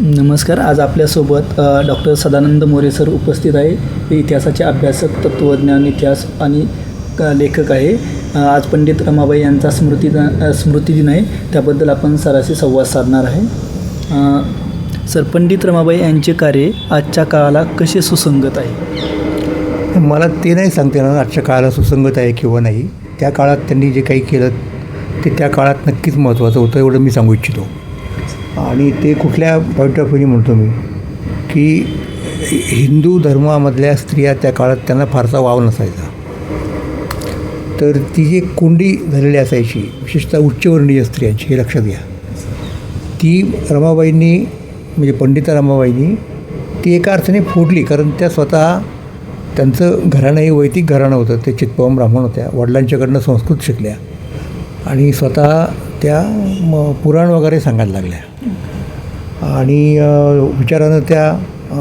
नमस्कार आज आपल्यासोबत डॉक्टर सदानंद मोरे सर उपस्थित आहे. ते इतिहासाचे अभ्यासक तत्त्वज्ञान इतिहास आणि लेखक आहे. आज पंडित रमाबाई यांचा स्मृती स्मृतिदिन आहे. त्याबद्दल आपण सराशी संवाद साधणार आहे. सर पंडित रमाबाई यांचे कार्य आजच्या काळाला कसे सुसंगत आहे? मला ते नाही सांगता येणार आजच्या काळाला सुसंगत आहे किंवा नाही. त्या काळात त्यांनी जे काही केलं ते त्या काळात नक्कीच महत्त्वाचं होतं एवढं मी सांगू इच्छितो. आणि ते कुठल्या पॉईंट ऑफ व्ह्यूने म्हणतो मी की हिंदू धर्मामधल्या स्त्रिया त्या काळात त्यांना फारसा वाव नसायचा. तर ती जी कोंडी झालेली असायची विशेषतः उच्चवर्णीय स्त्रियांची हे लक्षात घ्या. ती रमाबाईंनी म्हणजे पंडिता रमाबाईंनी ती एका अर्थाने फोडली कारण त्या स्वतः त्यांचं घराणं हे वैदिक घराणं होतं. ते चित्पवम ब्राह्मण होत्या वडिलांच्याकडनं संस्कृत शिकल्या. आणि स्वतः त्या म पुराण वगैरे सांगायला लागल्या. आणि विचारानं त्या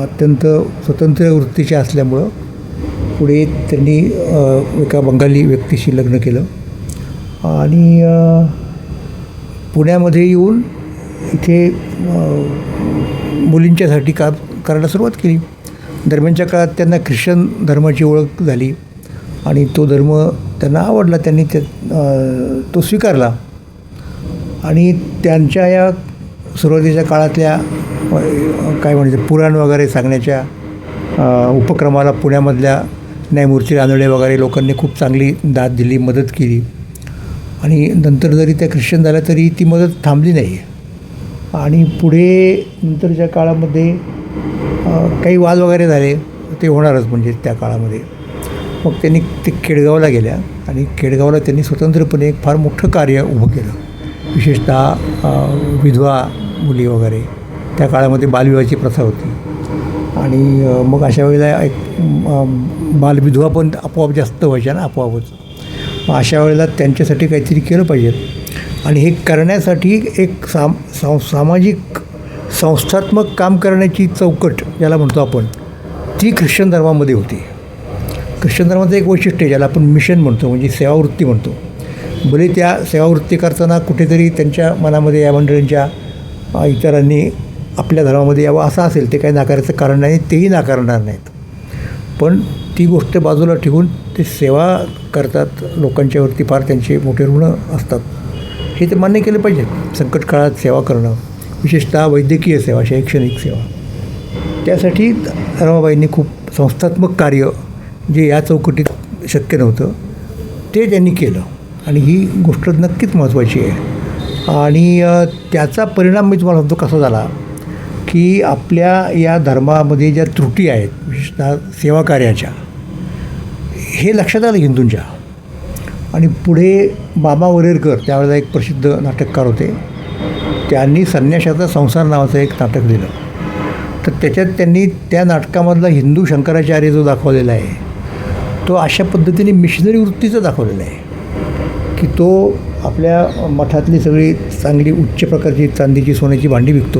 अत्यंत स्वतंत्र वृत्तीच्या असल्यामुळं पुढे त्यांनी एका बंगाली व्यक्तीशी लग्न केलं. आणि पुण्यामध्ये येऊन इथे मुलींच्यासाठी का करायला सुरुवात केली. दरम्यानच्या काळात त्यांना ख्रिश्चन धर्माची ओळख झाली. आणि तो धर्म त्यांना आवडला. त्यांनी त्या तो स्वीकारला. आणि त्यांच्या या सुरुवातीच्या काळातल्या काय म्हणायचं पुराण वगैरे सांगण्याच्या उपक्रमाला पुण्यामधल्या न्यायमूर्ती रानडे वगैरे लोकांनी खूप चांगली दाद दिली मदत केली. आणि नंतर जरी त्या ख्रिश्चन झाल्या तरी ती मदत थांबली नाही आणि पुढे नंतरच्या काळामध्ये काही वाद वगैरे झाले ते होणारच म्हणजे त्या काळामध्ये. मग त्यांनी ते केडगावला गेल्या आणि केडगावला त्यांनी स्वतंत्रपणे एक फार मोठं कार्य उभं केलं. विशेषतः विधवा मुली वगैरे. त्या काळामध्ये बालविवाहाची प्रथा होती. आणि मग अशा वेळेला एक बालविधवा पण आपोआप जास्त व्हायच्या ना आपोआपच मग अशा वेळेला त्यांच्यासाठी काहीतरी केलं पाहिजे. आणि हे करण्यासाठी एक साम सा सामाजिक संस्थात्मक काम करण्याची चौकट ज्याला म्हणतो आपण ती ख्रिश्चन धर्मामध्ये होती. ख्रिश्चन धर्माचं एक वैशिष्ट्य ज्याला आपण मिशन म्हणतो म्हणजे सेवावृत्ती म्हणतो. भले त्या सेवावृत्ती करताना कुठेतरी त्यांच्या मनामध्ये या मंडळींच्या इतरांनी आपल्या धर्मामध्ये यावं असं असेल ते काही नाकारायचं कारण नाही तेही नाकारणार नाहीत. पण ती गोष्ट बाजूला ठेवून ते सेवा करतात लोकांच्यावरती फार त्यांचे मोठे ऋण असतात. हे ते मान्य केलं पाहिजे. संकट काळात सेवा करणं विशेषतः वैद्यकीय सेवा शैक्षणिक सेवा. त्यासाठी रमाबाईंनी खूप संस्थात्मक कार्य जे या चौकटीत शक्य नव्हतं ते त्यांनी केलं. आणि ही गोष्ट नक्कीच महत्त्वाची आहे. आणि त्याचा परिणाम मी तुम्हाला सांगतो कसा झाला की आपल्या या धर्मामध्ये ज्या त्रुटी आहेत विशेषतः सेवा कार्याच्या हे लक्षात आलं हिंदूंच्या. आणि पुढे बाबा वरेरकर त्यावेळेला एक प्रसिद्ध नाटककार होते त्यांनी संन्याशाचा संसार नावाचं एक नाटक दिलं. तर त्याच्यात त्यांनी त्या नाटकामधला हिंदू शंकराचार्य जो दाखवलेला आहे तो अशा पद्धतीने मिशनरी वृत्तीचा दाखवलेला आहे. की तो आपल्या मठातली सगळी चांगली उच्च प्रकारची चांदीची सोन्याची भांडी विकतो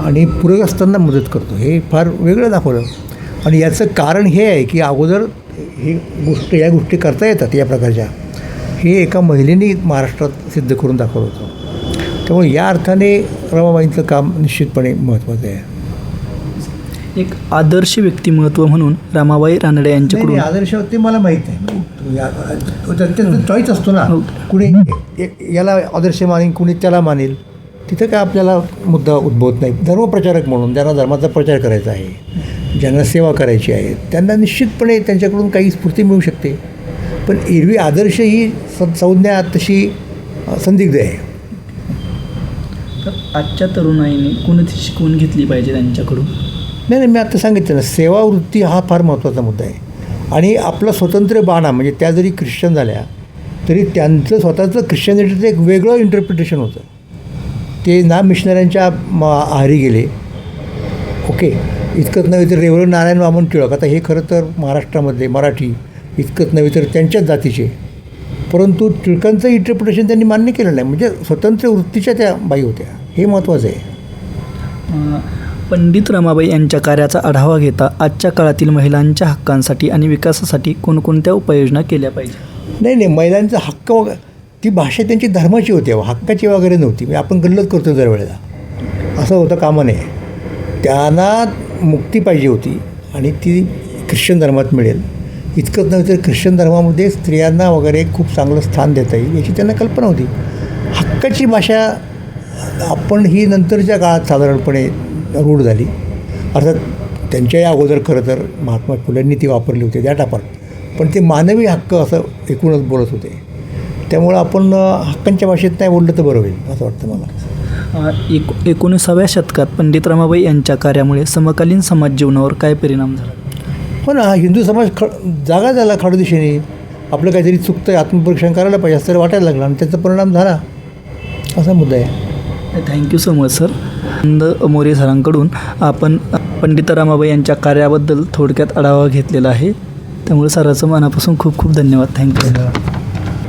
आणि पूरग्रस्तांना मदत करतो. हे फार वेगळं दाखवलं. आणि याचं कारण हे आहे की अगोदर हे गोष्ट या गोष्टी करता येतात या प्रकारच्या. हे एका महिलेने महाराष्ट्रात सिद्ध करून दाखवलं होतं. त्यामुळे या अर्थाने रमाबाईंचं काम निश्चितपणे महत्त्वाचं आहे. एक आदर्श व्यक्तिमत्व म्हणून रमाबाई रानडे यांच्याकडून आदर्श ते मला माहीत त्यांचा चॉईस असतो ना. हो. कुणी याला आदर्श मानेल कुणी त्याला मानेल. तिथं काय आपल्याला मुद्दा उद्भवत नाही. धर्मप्रचारक म्हणून ज्यांना धर्माचा प्रचार करायचा आहे ज्यांना सेवा करायची आहे त्यांना निश्चितपणे त्यांच्याकडून काही स्फूर्ती मिळू शकते. पण एरवी आदर्श ही संज्ञा तशी संदिग्ध आहे. तर आजच्या तरुणाईने कोणती शिकवून घेतली पाहिजे त्यांच्याकडून? नाही नाही मी आता सांगितलं ना सेवावृत्ती हा फार महत्त्वाचा मुद्दा आहे. आणि आपला स्वतंत्र बाणा म्हणजे त्या जरी ख्रिश्चन झाल्या तरी त्यांचं स्वतःचं ख्रिश्चनिटीचं एक वेगळं इंटरप्रिटेशन होतं. ते ना मिशनऱ्यांच्या आहारी गेले. ओके इतकंच नव्हे तर रेवळ नारायण वामन टिळक आता हे खरं तर महाराष्ट्रामधले मराठी इतकंच नव्हे तर त्यांच्याच जातीचे. परंतु टिळकांचं इंटरप्रिटेशन त्यांनी मान्य केलं नाही. म्हणजे स्वतंत्र वृत्तीच्या त्या बाई होत्या. हे महत्त्वाचं आहे. पंडित रमाबाई यांच्या कार्याचा आढावा घेता आजच्या काळातील महिलांच्या हक्कांसाठी आणि विकासासाठी कोणकोणत्या उपाययोजना केल्या पाहिजे? नाही नाही महिलांचा हक्क वगैरे ती भाषा त्यांची धर्माची होती हक्काची वगैरे नव्हती. म्हणजे आपण गल्लत करतो दरवेळेला. असं होतं कामं नये. त्यांना मुक्ती पाहिजे होती आणि ती ख्रिश्चन धर्मात मिळेल. इतकंच नव्हे तर ख्रिश्चन धर्मामध्ये स्त्रियांना वगैरे खूप चांगलं स्थान देता येईल याची त्यांना कल्पना होती. हक्काची भाषा आपण ही नंतरच्या काळात साधारणपणे रूढ झाली. अर्थात त्यांच्याही अगोदर खरं तर महात्मा फुलेंनी ती वापरली होती त्या टापात. पण ते मानवी हक्क असं एकूणच बोलत होते. त्यामुळं आपण हक्कांच्या भाषेत नाही बोललं तर बरं होईल असं वाटतं मला. एक एकोणीसाव्या शतकात पंडित रमाबाई यांच्या कार्यामुळे समकालीन समाज जीवनावर काय परिणाम झाला? हो ना हा हिंदू समाज ख जागा झाला खडदिशेने आपलं काहीतरी चुकतं आहे आत्मपरीक्षण करायला पाहिजे असं वाटायला लागलं आणि त्याचा परिणाम झाला. असा मुद्दा आहे. Thank you so much sir. Nand More सरांकडून आपण पंडित रामाबाई यांच्या कार्याबद्दल थोडक्यात आढावा घेतलेला आहे. त्यामुळे सराचं मनापासून खूप खूप धन्यवाद. थँक्यू